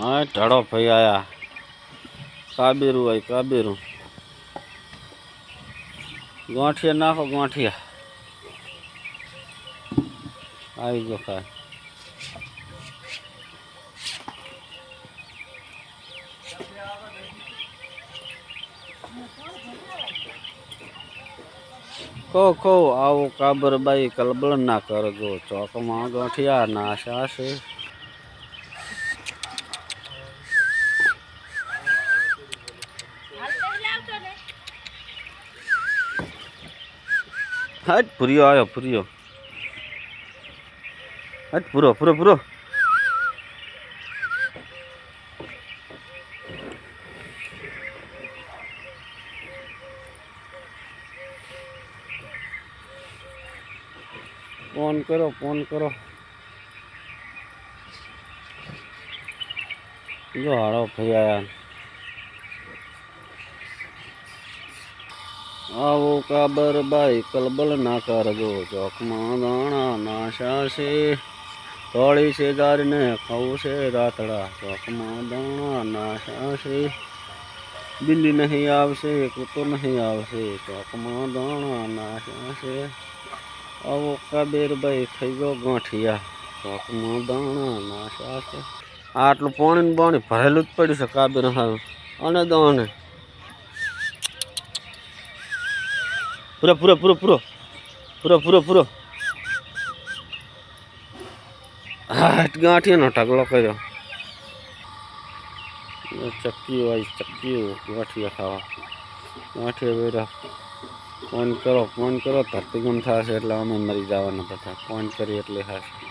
હા ટાળો ભાઈ આયા. કાબેરું આય કાબેરું. ગોઠિયા નાખો, ગોઠિયા. આવી ગયો ખાય. કહો કહો આવો કાબર બાઈ કલબલ ના કરજો. ચોકમાં ગોઠિયા ના છે હટ પૂર્યો આવ્યો પૂર્યો હટ, પૂરો પૂરો પૂરો. ફોન કરો ફોન કરો. જો હાડો ભાઈ આયા. આવો કાબરબાઈ કલબલ ના કરજો ચોકમાં દાણા નાશા છે તોળી છે ગારને ખાવું છે રાતડા ચોકમાં દાણા નાશા છે બિલ્લી નહીં આવશે, કૂતો નહીં આવશે ચોકમાં દાણા નાશા છે આવો કાબેર ભાઈ થઈ ગયો ગાંઠિયા ચોકમાં દાણા નાશા છે આટલું પાણી પાણી ભરેલું જ પડ્યું છે કાબેર હાલ અને દાણે પૂરો પૂરો પૂરો પૂરો પૂરો પૂરો પૂરો હાટ ગાંઠિયાનો ઢગલો કર્યો. ચક્કી હોય ચક્કી ગાંઠિયા ખાવા. ગાંઠીએ વેરા ફોન કરો ફોન કરો ધરતીગમ થશે એટલે અમે મરી જવાના બધા. ફોન કરી એટલે થશે.